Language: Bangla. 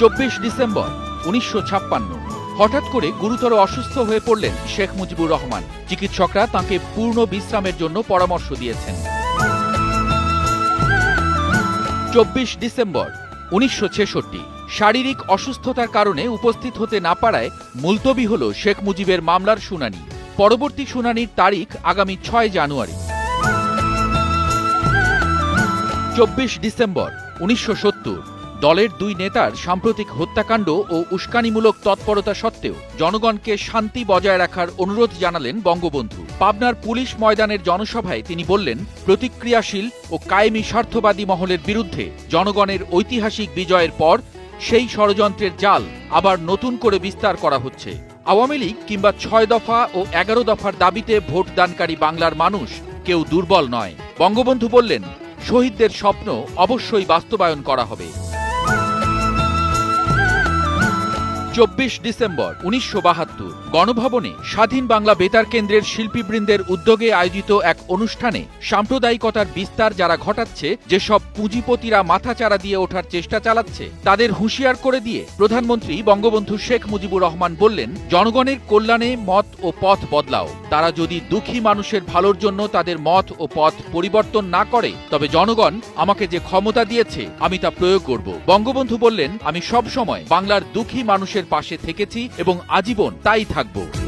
চব্বিশ ডিসেম্বর, উনিশশো ছাপ্পান্ন। হঠাৎ করে গুরুতর অসুস্থ হয়ে পড়লেন শেখ মুজিবুর রহমান। চিকিৎসকরা তাকে পূর্ণ বিশ্রামের জন্য পরামর্শ দিয়েছেন। চব্বিশ ডিসেম্বর, উনিশশো ছেষট্টি। শারীরিক অসুস্থতার কারণে উপস্থিত হতে না পারায় মুলতবি হল শেখ মুজিবের মামলার শুনানি। পরবর্তী শুনানির তারিখ আগামী ছয় জানুয়ারি। চব্বিশ ডিসেম্বর, উনিশশো সত্তর। দলের দুই নেতার সাম্প্রতিক হত্যাকাণ্ড ও উস্কানিমূলক তৎপরতা সত্ত্বেও জনগণকে শান্তি বজায় রাখার অনুরোধ জানালেন বঙ্গবন্ধু। পাবনার পুলিশ ময়দানের জনসভায় তিনি বললেন, প্রতিক্রিয়াশীল ও কায়েমি স্বার্থবাদী মহলের বিরুদ্ধে জনগণের ঐতিহাসিক বিজয়ের পর সেই ষড়যন্ত্রের জাল আবার নতুন করে বিস্তার করা হচ্ছে। আওয়ামী লীগ কিংবা ছয় দফা ও এগারো দফার দাবিতে ভোট দানকারী বাংলার মানুষ কেউ দুর্বল নয়। বঙ্গবন্ধু বললেন, শহীদদের স্বপ্ন অবশ্যই বাস্তবায়ন করা হবে। চব্বিশ ডিসেম্বর, উনিশশো বাহাত্তর, গণভবনে স্বাধীন বাংলা বেতার কেন্দ্রের শিল্পীবৃন্দের উদ্যোগে আয়োজিত এক অনুষ্ঠানে সাম্প্রদায়িকতার বিস্তার যারা ঘটাচ্ছে, যেসব পুঁজিপতিরা মাথাচাড়া দিয়ে ওঠার চেষ্টা চালাচ্ছে, তাদের হুঁশিয়ার করে দিয়ে প্রধানমন্ত্রী বঙ্গবন্ধু শেখ মুজিবুর রহমান বললেন, জনগণের কল্যাণে মত ও পথ বদলাও। তারা যদি দুঃখী মানুষের ভালোর জন্য তাদের মত ও পথ পরিবর্তন না করে, তবে জনগণ আমাকে যে ক্ষমতা দিয়েছে, আমি তা প্রয়োগ করব। বঙ্গবন্ধু বললেন, আমি সব সময় বাংলার দুঃখী মানুষের পাশে থেকেছি এবং আজীবন তাই থাকব।